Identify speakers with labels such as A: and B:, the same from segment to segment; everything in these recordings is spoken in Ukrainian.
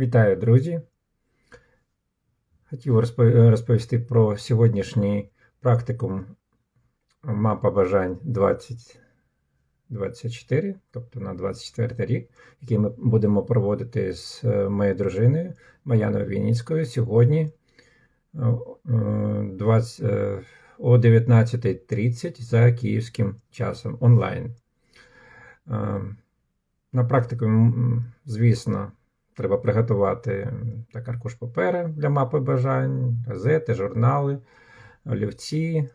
A: Вітаю, друзі! Хотів розповісти про сьогоднішній практикум мапа бажань 2024, тобто на 24 рік, який ми будемо проводити з е, моєю дружиною Маяною Вінницькою сьогодні е, е, 20, е, о 19.30 за київським часом онлайн. Е, На практику, звісно, треба приготувати так, аркуш папера для мапи бажань, газети, журнали, олівці,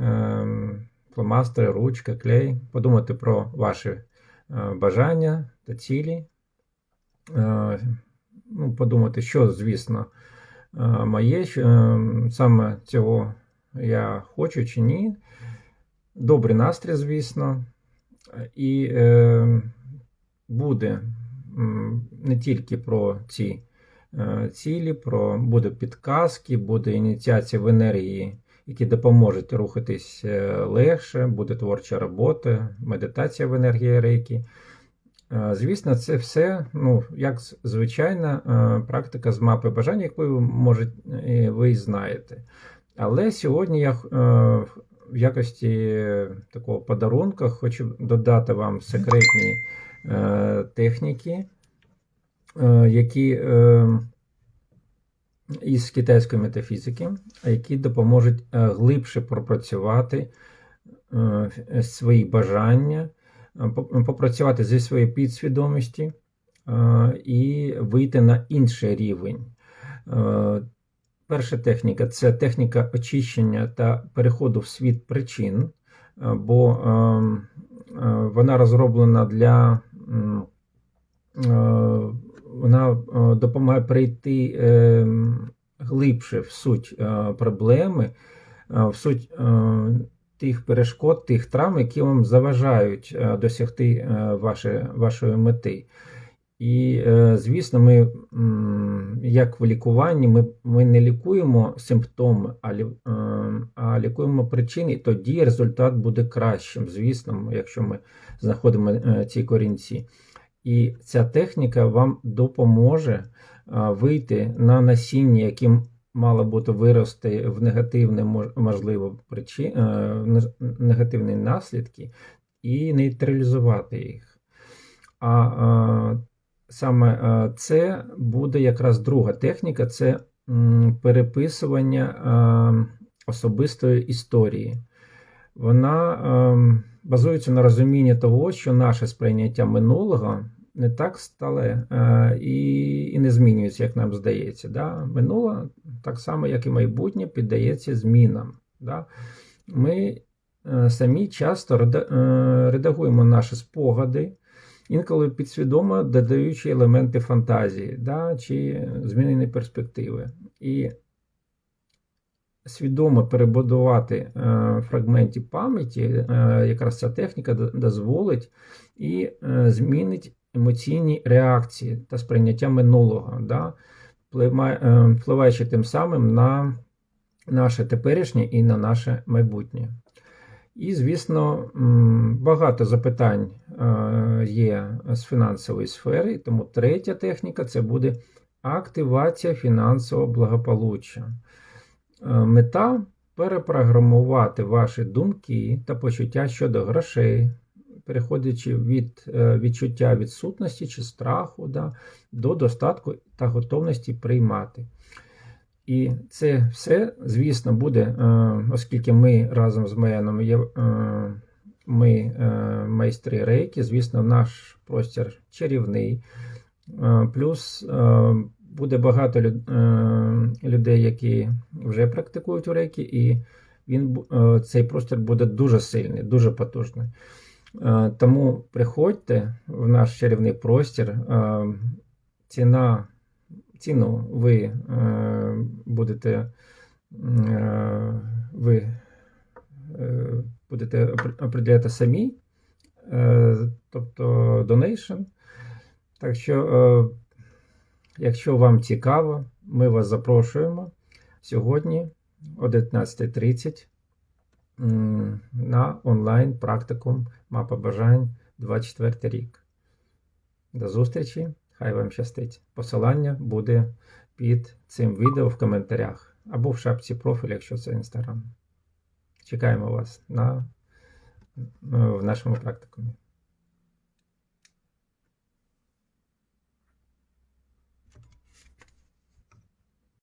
A: ем, фломастери, ручка, клей. Подумати про ваші е, бажання та цілі. Е, Ну, подумати, що, звісно, е, моє, саме цього я хочу чи ні. Добрий настрій, звісно. І е, буде не тільки про ці е, цілі, про буде підказки, буде ініціація в енергії, які допоможуть рухатись е, легше, буде творча робота, медитація в енергії рейки. Е, Звісно, це все, ну, як звичайна практика з мапи бажань, яку може, ви знаєте. Але сьогодні я в якості такого подарунка хочу додати вам секретні техніки, е, які е, із китайської метафізики, які допоможуть е, глибше пропрацювати е, свої бажання, е, попрацювати зі своєю підсвідомості е, і вийти на інший рівень. Е, Перша техніка це техніка очищення та переходу в світ причин, е, бо е, е, вона розроблена для е, вона е, допомагає прийти е, глибше в суть е, проблеми, е, в суть е, тих перешкод, тих травм, які вам заважають е, досягти е, вашої мети. І, е, звісно, ми, як в лікуванні, ми, ми не лікуємо симптоми, а, е, а лікуємо причини, і тоді результат буде кращим, звісно, якщо ми знаходимо е, ці корінці. І ця техніка вам допоможе вийти на насіння, яким мало бути вирости в негативне, мож- можливо, причи, е, негативні наслідки і нейтралізувати їх. А саме це буде якраз друга техніка це переписування особистої історії. Вона ем, базується на розумінні того, що наше сприйняття минулого не так стале е, і, не змінюється, як нам здається. Да? Минуле, так само, як і майбутнє, піддається змінам. Да? Ми е, самі часто е, редагуємо наші спогади, інколи підсвідомо додаючи елементи фантазії да? чи змінені перспективи. І свідомо перебудувати е, фрагменті пам'яті, е, якраз ця техніка дозволить і е, змінить емоційні реакції та сприйняття минулого, да? впливаючи тим самим на наше теперішнє і на наше майбутнє. І, звісно, багато запитань е, є з фінансової сфери, тому третя техніка це буде активація фінансового благополуччя. Е, Мета перепрограмувати ваші думки та почуття щодо грошей, переходячи від е, відчуття відсутності чи страху да, до достатку та готовності приймати. І це все, звісно, буде, е, оскільки ми разом з Маяном є е, ми е, майстри рейки, звісно, наш простір чарівний. Плюс буде багато людей, які вже практикують у рейки, і він, цей простір буде дуже сильний, дуже потужний. Тому приходьте в наш чарівний простір. Ціна, ціну ви е, будете, е, ви е, будете определяти самі, е, тобто donation. Так що, е, якщо вам цікаво, ми вас запрошуємо сьогодні о 19.30 на онлайн практикум Мапа бажань 24 рік. До зустрічі! Хай вам щастить. Посилання буде під цим відео в коментарях або в шапці профілю, якщо це Інстаграм. Чекаємо вас на, в нашому практикумі.